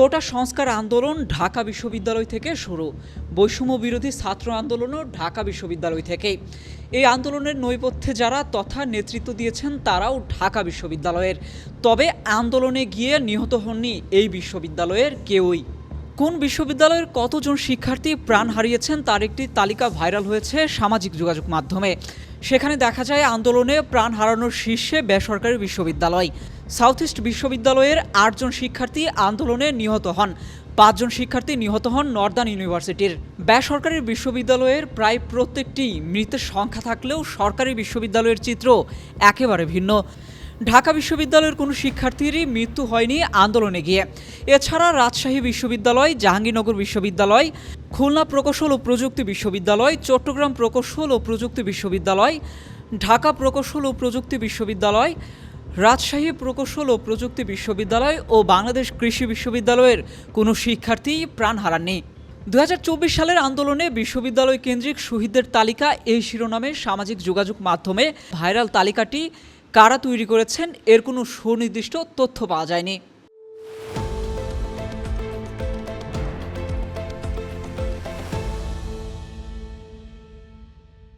কোটা সংস্কার আন্দোলন ঢাকা বিশ্ববিদ্যালয় থেকে শুরু। বৈষম্য বিরোধী ছাত্র আন্দোলনও ঢাকা বিশ্ববিদ্যালয় থেকেই এই আন্দোলনের নৈপথ্যে যারা তথা নেতৃত্ব দিয়েছেন, তারাও ঢাকা বিশ্ববিদ্যালয়ের। তবে আন্দোলনে গিয়ে নিহত হননি এই বিশ্ববিদ্যালয়ের কেউই। কোন বিশ্ববিদ্যালয়ের কতজন শিক্ষার্থী প্রাণ হারিয়েছেন তার একটি তালিকা ভাইরাল হয়েছে সামাজিক যোগাযোগ মাধ্যমে। সেখানে দেখা যায় আন্দোলনে প্রাণ হারানোর শীর্ষে বেসরকারি বিশ্ববিদ্যালয়। সাউথ ইস্ট বিশ্ববিদ্যালয়ের আটজন শিক্ষার্থী আন্দোলনে নিহত হন। পাঁচজন শিক্ষার্থী নিহত হন নর্দার্ন ইউনিভার্সিটির। বেসরকারি বিশ্ববিদ্যালয়ের প্রায় প্রত্যেকটি মৃতের সংখ্যা থাকলেও সরকারি বিশ্ববিদ্যালয়ের চিত্র একেবারে ভিন্ন। ঢাকা বিশ্ববিদ্যালয়ের কোনো শিক্ষার্থীরই মৃত্যু হয়নি আন্দোলনে গিয়ে। এছাড়া রাজশাহী বিশ্ববিদ্যালয়, জাহাঙ্গীরনগর বিশ্ববিদ্যালয়, খুলনা প্রকৌশল ও প্রযুক্তি বিশ্ববিদ্যালয়, চট্টগ্রাম প্রকৌশল ও প্রযুক্তি বিশ্ববিদ্যালয়, ঢাকা প্রকৌশল ও প্রযুক্তি বিশ্ববিদ্যালয়, রাজশাহী প্রকৌশল ও প্রযুক্তি বিশ্ববিদ্যালয় ও বাংলাদেশ কৃষি বিশ্ববিদ্যালয়ের কোনো শিক্ষার্থী প্রাণ হারাননি। দু হাজার চব্বিশ সালের আন্দোলনে বিশ্ববিদ্যালয় কেন্দ্রিক শহীদদের তালিকা এই শিরোনামে সামাজিক যোগাযোগ মাধ্যমে ভাইরাল তালিকাটি কারা তৈরি করেছেন? এর কোনো সুনির্দিষ্ট তথ্য পাওয়া যায়নি।